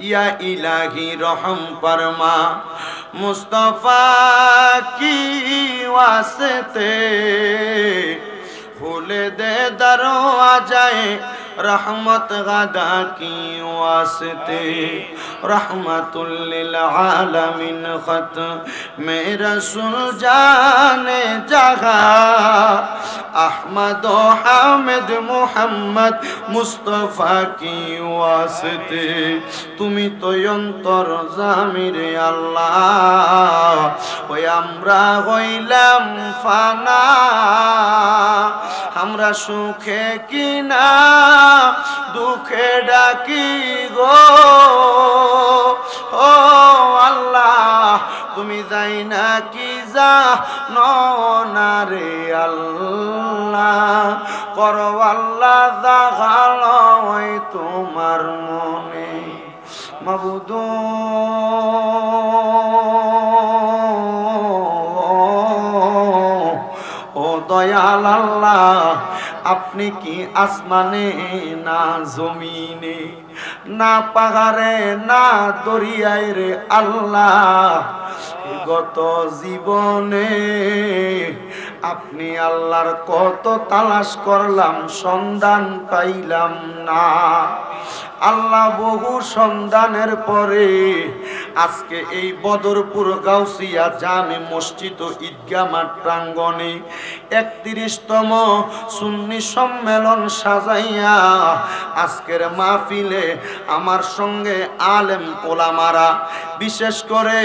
ইয়া ইলাহি রহম ফরমা মুস্তফা কি ওয়াসতে ফুলে দে রহমত গাদা কি ওয়াসতে রহমতুল্লিল আলমিন খত। মে রসুল জানে জাগা, আহমদ ও হামেদ মোহাম্মদ মুস্তফা কি ওয়াসতে। তুমি তো অন্তর জামির আল্লাহ, ওই আমরা হইলাম ফানা। আমরা সুখে কিনা দুঃখে ডাকি গো। ও আল্লাহ, তুমি যাই না কি যা না রে আল্লাহ? করো আল্লাহ দেখাল তোমার মনে। মাবুদ ও দয়াল আল্লাহ, আপনি কি আসমানে না জমিনে, না পাহাড়ে, না দরিয়ায় রে আল্লাহ? গত জীবনে আপনি আল্লাহর কত তালাশ করলাম, সন্ধান পাইলাম না। আল্লাহ বহু সন্ধানের পরে আজকে এই বদরপুর গাউসিয়া জামে মসজিদ ও ঈদগা মাঠ প্রাঙ্গণে একত্রিশতম সুন্নি সম্মেলন সাজাইয়া আজকের মাহফিলে আমার সঙ্গে আলেম ওলামারা, বিশেষ করে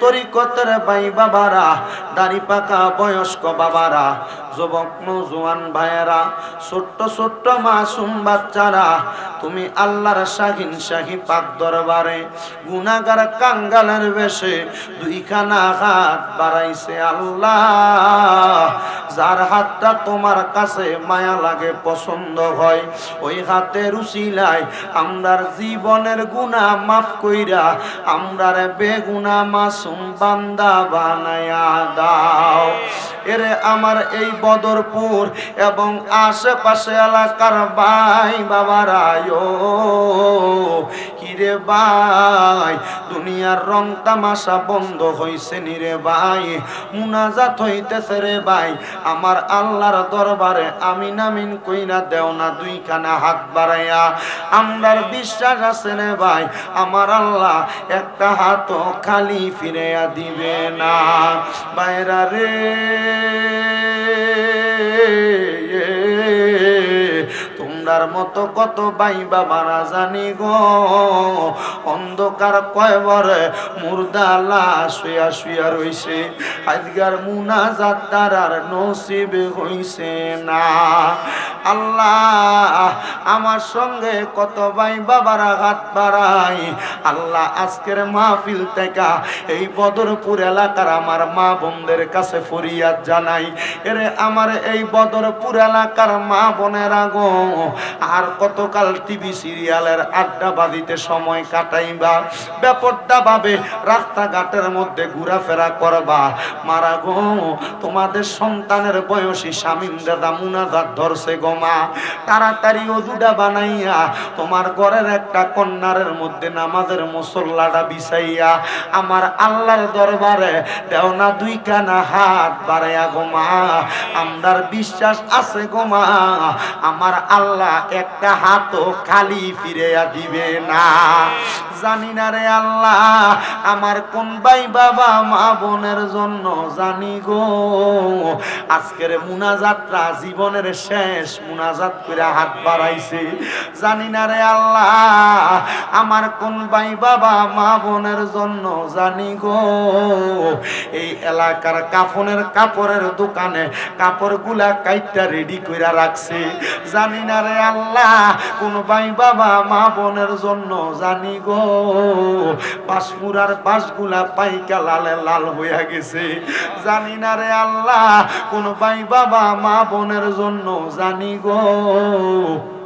তরিকতের বাই বাবারা দাড়ি পাকা বয়স্ক বাবারা যুবক নৌজওয়ান ভাইয়েরা, ছোট্ট ছোট্ট মাসুম বাচ্চারা, তুমি আল্লাহর শাহিন শাহি পাক দরবারে গুনাগার কাঙ্গালের বেশে দুইখানা হাত বাড়াইছে আল্লাহ। যার হাতটা তোমার কাছে মায়া লাগে, পছন্দ হয়, ওই হাতের উচিলায় আমরার জীবনের গুণা মাফ কইরা আমরার বেগুনা মাসুম বান্দা বানায়া দাও। এরে আমার এই বদরপুর এবং আশেপাশে এলাকার ভাই বাবারায়ো কিরে ভাই। দুনিয়ার রং তামাশা বন্ধ হইছে নিরে ভাই। মুনাজাত হইতেছে রে ভাই। আমার আল্লাহর দরবারে আমিন আমিন কইরা দেও না দুইখানা হাত বাড়াইয়া। আমরার বিশ্বাস আছে রে ভাই। আমার আল্লাহ একটা হাত খালি ফিরাইয়া দিবে না। বাইরা রে তোমরার মতো কত বাই বাবারা জানি গো। অন্ধকার কয়বরে মুর্দা লাশ শুয়া শুয়া রইছে। আজগার মুনা যাত্রার আর নসিব হইছে না। আল্লাহ আমার সঙ্গে কত ভাই বাবারা হাত বাড়াই আল্লাহ আজকের মাহফিল থেকে এই বদরপুর এলাকার আমার মা বোনদের কাছে ফরিয়াদ জানাই। এরে আমার এই বদরপুর এলাকার মা বোনের আগো আর কতকাল টিভি সিরিয়ালের আড্ডা বাদিতে সময় কাটাইবা? ব্যাপারটা ভাবে রাস্তাঘাটের মধ্যে ঘোরাফেরা করবা। মারা গো, তোমাদের সন্তানের বয়সী স্বামীন দাদা মুনাজাত ধরছে গো মা। তাড়াতাড়ি অজুডা বানাইয়া তোমার ঘরের একটা কন্যারের মধ্যে নামাজের মুসল্লাটা বিছাইয়া আমার আল্লাহর দরবারে দেও না দুই কানা হাত বাড়াইয়া গো মা। আমরার বিশ্বাস আছে গো মা। আমার আল্লাহ একটা হাতও খালি ফিরেয়া দিবে না। জানি না রে আল্লাহ, আমার কোন ভাই বাবা, মা বোনের জন্য জানি গো। আজকের মুনাজাতটা জীবনের শেষ মুনাজাত করে হাত বাড়াইছে। জানি না রে আল্লাহ, আমার কোন ভাই বাবা, মা বোনের জন্য জানি গো। এই এলাকার কাফনের কাপড়ের দোকানে কাপড়গুলা কাইটটা রেডি করে রাখছে। জানি না রে আল্লাহ, কোন ভাই বাবা, মা বোনের জন্য জানি গো বাসমুরার পাশগুলা পাইকা লালে লাল হইয়া গেছে। জানি না রে আল্লাহ, কোন ভাই বাবা, মা বোনের জন্য জানি গো।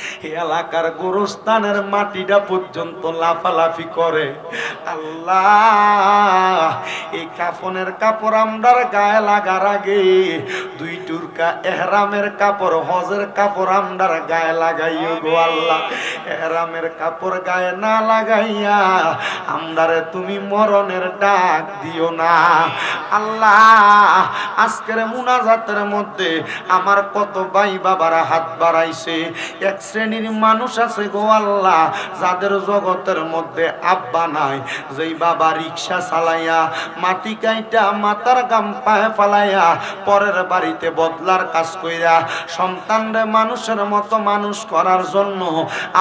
এলাকার গোরস্থানের মাটিটা পর্যন্ত লাফালাফি করে। আল্লাহ এই কাফনের কাপড় আমরার গায়ে লাগার আগে দুই টুরকা এহরামের কাপড় হজের কাপড় আমরার গায়ে লাগাইও গো আল্লাহ। এহরামের কাপড় গায়ে না লাগাইয়া আমরারে তুমি মরণের ডাক দিও না। আল্লাহ আজকের মুনাজাতের মধ্যে আমার কত ভাই বাবারা হাত বাড়াইছে এক শ্রেণির মানুষ আছে গো আল্লাহ, যাদের জগতের মধ্যে আব্বা নাই, যেই বাবা রিক্সা চালাইয়া মাটি কাইটা মাথার গাম পায়ে ফালাইয়া পরের বাড়িতে বদলার কাজ কইরা সন্তানরে মানুষের মতো মানুষ করার জন্য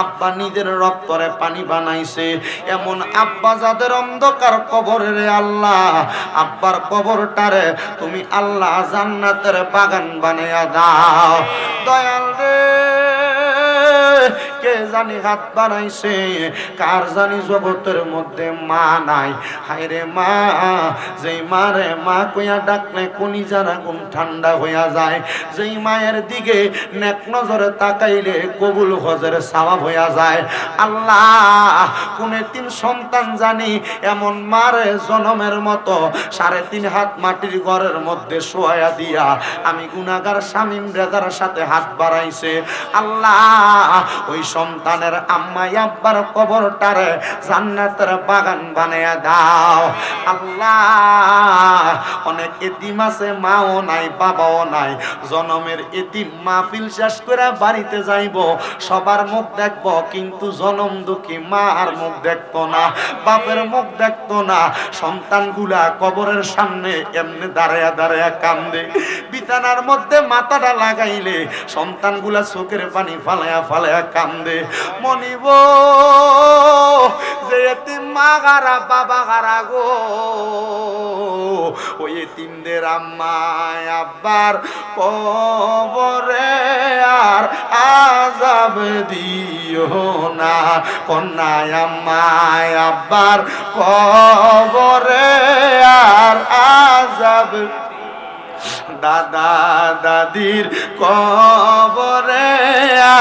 আব্বা নিজের রক্তরে পানি বানাইছে। এমন আব্বা যাদের অন্ধকার কবরে রে আল্লাহ, আব্বার কবরটারে তুমি আল্লাহ জান্নাতের বাগান বানাইয়া দাও। দয়াল রে। জানি হাত বাড়াইছে কার জানি জগতের মধ্যে মা নাই? হায়রে মা, যেই মারে মা কইয়া ডাকলে কোনি যারা কোন ঠান্ডা হইয়া যায়? যেই মায়ের দিকে নেক নজরে তাকাইলে কবুল হজের সাওয়াব হইয়া যায়। আল্লাহ, কোন তিন সন্তান জানি, এমন মারে জনমের মতো সাড়ে তিন হাত মাটির ঘরের মধ্যে শোয়া দিয়া আমি গুনাগার স্বামী ব্রেদার সাথে হাত বাড়াইছে। আল্লাহ, ওই সন্তানের আম্মাই আব্বার কবরটারে জান্নাতের বাগান বানাইয়া দাও। আল্লাহ, অনেক এতিম আছে, মাও নাই, বাবাও নাই। জনমের এতিম মাহফিল শেষ করে বাড়িতে যাইব, সবার মুখ দেখব, কিন্তু জনম দুঃখী মা আর মুখ দেখতো না, বাপের মুখ দেখতো না। সন্তানগুলা কবরের সামনে এমনি দাঁড়ায়া দাঁড়ায়া কান্দে। বিছানার মধ্যে মাথাটা লাগাইলে সন্তানগুলা চোখের পানি ফালায়া ফালায়া কান্দে। মনিব, যে এতিম মা গারা, বাবা গারা গো। ওই এতিমদের আম্মায় আব্বার কবরে আর আজাব দিও না। কন্যায়, আম্মায়, আব্বার কবরে আর আজাব দাদা দাদির কবরে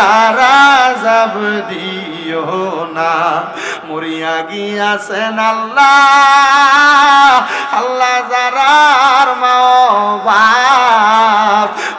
আর আজাব দিও না। মরিয়া গিয়াছেন আল্লাহ। আল্লাহ যারার মা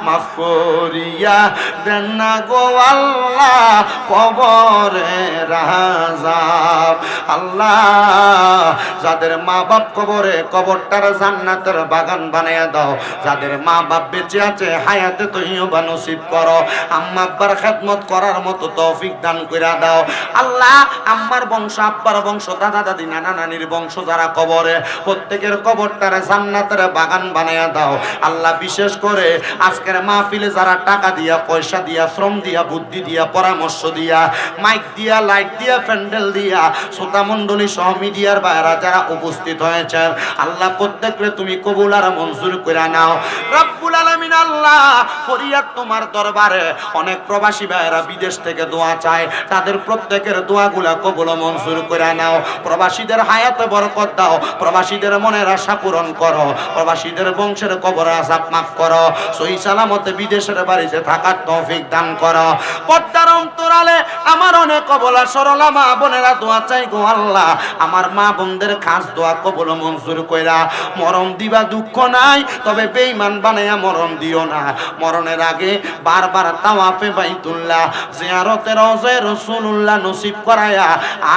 মাফ করিয়া দেন না গো আল্লাহ কবরে রাজাব আল্লাহ, যাদের মা বাপ কবরে, কবরটার জান্নাতের বাগান বানাইয়া দাও। যাদের মা বাপ বেঁচে আছে, হায়াতে তুইও বা নসিব করো। আম্মা আব্বার খেদমত করার মতো তৌফিক দান কইরা দাও। আল্লাহ, আম্মার বংশ, আব্বার বংশ, দাদা, দাদি, নানা, নানির বংশ যারা কবরে, প্রত্যেকের কবরটারে জান্নাতের বাগান বানাইয়া দাও। আল্লাহ, বিশেষ করে আজকের মাহফিলে যারা টাকা দিয়া, পয়সা দিয়া, শ্রম দিয়া, বুদ্ধি দিয়া, পরামর্শ দিয়া মাইক দিয়া লাইট দিয়া, প্যান্ডেল দিয়া, শ্রোতা মণ্ডলী সহ মিডিয়ার বাইরা যারা উপস্থিত হয়েছেন, আল্লাহ প্রত্যেকরে তুমি কবুল আর মঞ্জুর করে নাও। রব্বুল আলামিন আল্লাহ ফরিয়াদ তোমার দরবারে অনেক প্রবাসী ভাইরা বিদেশ থেকে দোয়া চায়, তাদের প্রত্যেকের দোয়াগুলা কবুল মঞ্জুর করে নাও। প্রবাসীদের হায়াতে বরকত দাও, প্রবাসীদের মনের আশা পূরণ করো, প্রবাসীদের বংশের কবর আসাব মাফ করো সহি সালামতে বিদেশের বাড়িতে থাকার তৌফিক দান করো। পদ্মার অন্তরালে আমার অনেক কবলা সরলা মা বোনেরা দোয়া চাই গো আল্লাহ। আমার মা বোনদের খাস দোয়া কবল মঞ্জুর কইরা। মরণ দিবা দুঃখ নাই, তবে বেঈমান বানাইয়া মরণ দিও না। মরণের আগে বারবার তাওয়াফে বাইতুল্লাহ জিয়ারতে রওজে রাসূলুল্লাহ নসিব করায়া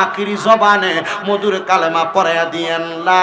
আখিরি জবানে মধুর কালেমা পড়ায়া দিয়েন, লা